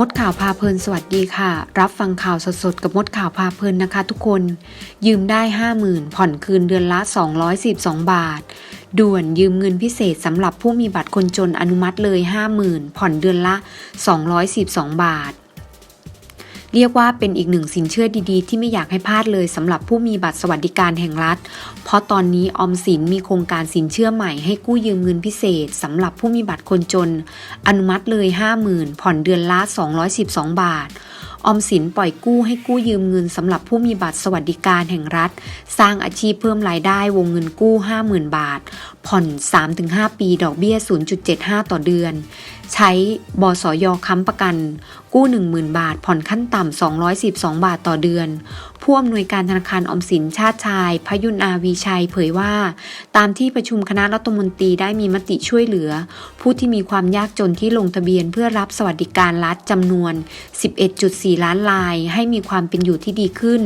มดข่าวพาเพลินสวัสดีค่ะ รับฟังข่าวสดๆ กับมดข่าวพาเพลินนะคะทุกคน ยืมได้ 50,000 ผ่อนคืนเดือนละ 212 บาท ด่วนยืมเงินพิเศษสำหรับผู้มีบัตรคนจนอนุมัติเลย 50,000 ผ่อนเดือนละ 212 บาท เรียกว่าเป็นอีกหนึ่งสินเชื่อดีๆ ที่ไม่อยากให้พลาดเลยสำหรับผู้มีบัตรสวัสดิการแห่งรัฐ เพราะตอนนี้ออมสินมีโครงการสินเชื่อใหม่ให้กู้ยืมเงินพิเศษสำหรับผู้มีบัตรคนจน อนุมัติเลย 50,000 ผ่อนเดือนละ 212 บาท ออมสินปล่อยกู้ให้กู้ยืมเงินสำหรับผู้มีบัตรสวัสดิการแห่งรัฐ สร้างอาชีพเพิ่มรายได้วงเงินกู้ 50,000 บาท ผ่อน 3-5 ปีดอกเบี้ย 0.75 ต่อเดือน ใช้บสยค้ำประกัน กู้ 10,000 บาท ผ่อนขั้นต่ำ212 บาทต่อเดือนผู้อำนวยการธนาคารออมสินชาติชาย พยุนอาวีชัยเผยว่า ตามที่ประชุมคณะรัฐมนตรีได้มีมติช่วยเหลือ ผู้ที่มีความยากจนที่ลงทะเบียนเพื่อรับสวัสดิการรัฐจำนวน 11.4 ล้านราย ให้มีความเป็นอยู่ที่ดีขึ้น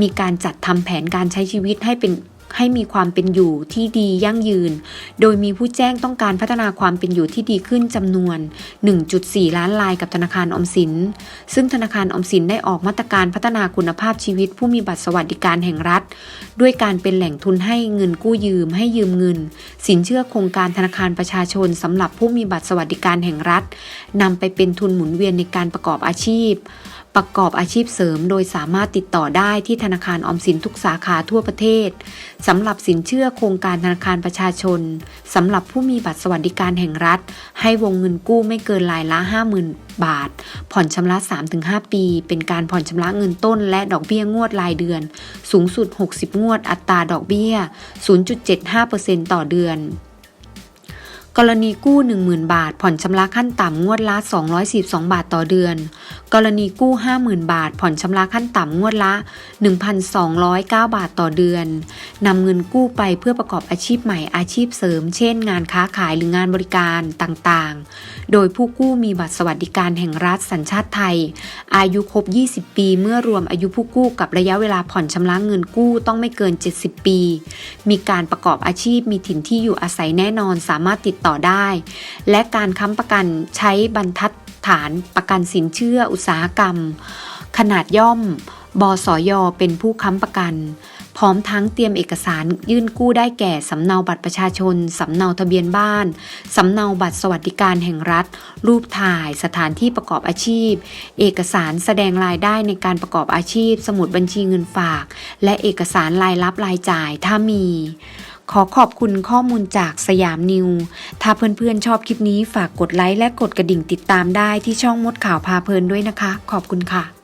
มีการจัดทำแผนการใช้ชีวิตให้เป็น ให้มีความเป็นอยู่ที่ดียั่งยืน โดยมีผู้แจ้งต้องการพัฒนาความเป็นอยู่ที่ดีขึ้นจำนวน 1.4 ล้านรายกับธนาคารอมสิน ซึ่งธนาคารอมสินได้ออกมาตรการพัฒนาคุณภาพชีวิต ผู้มีบัตรสวัสดิการแห่งรัฐ ด้วยการเป็นแหล่งทุนให้เงินกู้ยืมให้ยืมเงิน สินเชื่อโครงการธนาคารประชาชนสำหรับผู้มีบัตรสวัสดิการแห่งรัฐนำไปเป็นทุนหมุนเวียนในการประกอบอาชีพ ประกอบอาชีพเสริม โดยสามารถติดต่อได้ที่ธนาคารออมสินทุกสาขาทั่วประเทศสำหรับสินเชื่อโครงการธนาคารประชาชนสำหรับผู้มีบัตรสวัสดิการแห่งรัฐ ให้วงเงินกู้ไม่เกินรายละ 50,000 บาท ผ่อนชำระ 3-5 ปี เป็นการผ่อนชำระเงินต้น และดอกเบี้ยงวดรายเดือน สูงสุด 60 งวดอัตราดอกเบี้ย 0.75%ต่อเดือน กรณีกู้ 10,000 บาท ผ่อนชำระขั้นต่ำงวดละ 242 บาทต่อเดือน กรณีกู้ 50,000 บาท ผ่อนชำระขั้นต่ำงวดละ 1,209 บาทต่อเดือนนำเงินกู้ไปเพื่อประกอบอาชีพใหม่อาชีพเสริม เช่น งานค้าขายหรืองานบริการต่างๆ โดยผู้กู้มีบัตรสวัสดิการแห่งรัฐสัญชาติไทย อายุครบ 20 ปี เมื่อรวมอายุผู้กู้กับระยะเวลาผ่อนชำระเงินกู้ต้องไม่เกิน 70 ปี มีการประกอบอาชีพมีถิ่นที่อยู่อาศัยแน่นอนสามารถติดต่อต่อได้ และการค้ำประกันใช้บรรทัดฐานประกันสินเชื่ออุตสาหกรรม ขนาดย่อม บสย เป็นผู้ค้ำประกัน พร้อมทั้งเตรียมเอกสารยื่นกู้ได้แก่ สำเนาบัตรประชาชน สำเนาทะเบียนบ้าน สำเนาบัตรสวัสดิการแห่งรัฐ รูปถ่าย สถานที่ประกอบอาชีพ เอกสารแสดงรายได้ในการประกอบอาชีพ สมุดบัญชีเงินฝาก และเอกสารรายรับรายจ่ายถ้ามี ขอขอบคุณข้อมูลจากสยามนิว ถ้าเพื่อนๆชอบคลิปนี้ฝากกดไลค์และกดกระดิ่งติดตามได้ที่ช่องมดข่าวพาเพลินด้วยนะคะ ขอบคุณค่ะ